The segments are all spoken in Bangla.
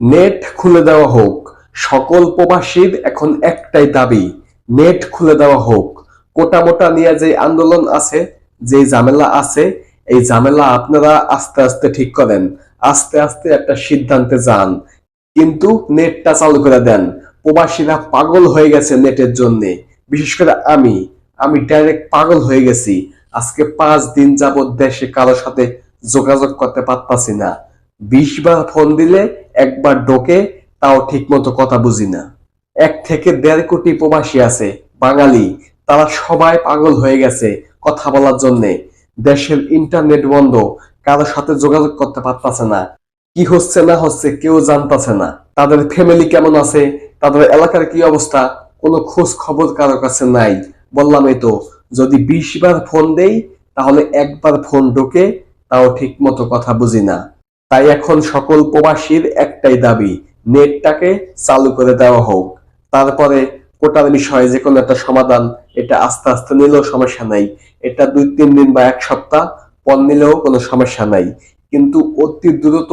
নেট খুলে দেওয়া হোক। সকল প্রবাসীর এখন একটাই দাবি, নেট খুলে দেওয়া হোক। কোটা মোটা নিয়ে যে আন্দোলন আছে, যে ঝামেলা আছে, এই ঝামেলা আপনারা আস্তে আস্তে ঠিক করেন, আস্তে আস্তে একটা সিদ্ধান্তে যান। কিন্তু নেটটা চালু করে দেন। প্রবাসীরা পাগল হয়ে গেছে নেটের জন্য। বিশেষ করে আমি আমি ডাইরেক্ট পাগল হয়ে গেছি। আজকে পাঁচ দিন যাবৎ দেশে কারোর সাথে যোগাযোগ করতে পারতাছি না। বিশ বার ফোন দিলে একবার ডোকে তাও ঠিক মতো কথা বুঝি না। এক থেকে দেড় কোটি প্রবাসী আছে, বাঙালি। তারা সবাই পাগল হয়ে গেছে কথা বলার জন্য। দেশের ইন্টারনেট বন্ধ কারোর সাথে যোগাযোগ করতে পারতাছে না। কি হচ্ছে, না হচ্ছে কেউ জানতাছে না। তাদের ফ্যামিলি কেমন আছে? তাদের এলাকার কি অবস্থা? কোনো খোঁজ খবর কারোর কাছে নাই। বললামই তো, যদি বিশ বার ফোন দেই, তাহলে একবার ফোন ঢোকে, তাও ঠিক মতো কথা বুঝি না। তাই এখন সকল প্রবাসীর একটাই দাবি, নেটটাকে চালু করে দেওয়া হোক। তারপরে কোটার বিষয়ে যে কোনো একটা সমাধান, এটা আস্তে আস্তে নিলেও সমস্যা নাই। এটা দুই, তিন দিন বা এক সপ্তাহ পর নিলেও কোনো সমস্যা নাই। কিন্তু অতি দ্রুত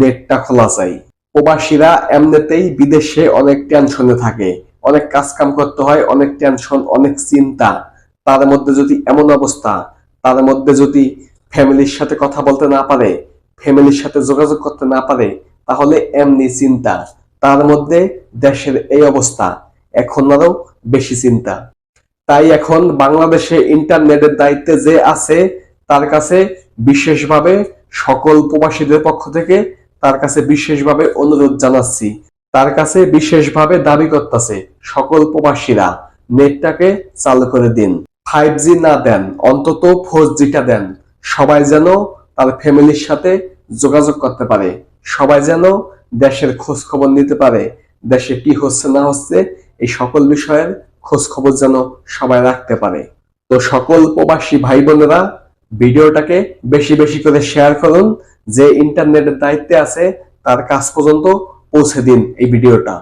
নেটটা খোলা চাই প্রবাসীরা এমনিতেই বিদেশে অনেক টেনশনে থাকে। অনেক কাজ কাম করতে হয়, অনেক টেনশন, অনেক চিন্তা। তার মধ্যে যদি এমন অবস্থা, তার মধ্যে যদি ফ্যামিলির সাথে কথা বলতে না পারে ফ্যামিলির সাথে যোগাযোগ করতে না পারে, তাহলে এমনি চিন্তা। তার মধ্যে দেশের এই অবস্থা এখন আরও বেশি চিন্তা। তাই এখন বাংলাদেশে ইন্টারনেটের দায়িত্বে যে আছে, তার কাছে বিশেষভাবে সকল প্রবাসীদের পক্ষ থেকে তার কাছে বিশেষভাবে অনুরোধ জানাচ্ছি। তার কাছে বিশেষভাবে দাবি করতেছে সকল প্রবাসীরা নেটটাকে চালু করে দিন। ফাইভ না দেন, অন্তত ফোর জিটা দেন। সবাই যেন তার ফ্যামিলির সাথে যোগাযোগ করতে পারে। সবাই যেন দেশের খোঁজ খবর নিতে পারে, দেশে কি হচ্ছে না হচ্ছে, এই সকল বিষয়ের খোঁজ খবর যেন সবাই রাখতে পারে। তো সকল প্রবাসী ভাই বোনেরা ভিডিওটাকে বেশি বেশি করে শেয়ার করুন, যে ইন্টারনেটের দায়িত্বে আছে, তার কাজ পর্যন্ত পৌঁছে দিন এই ভিডিওটা।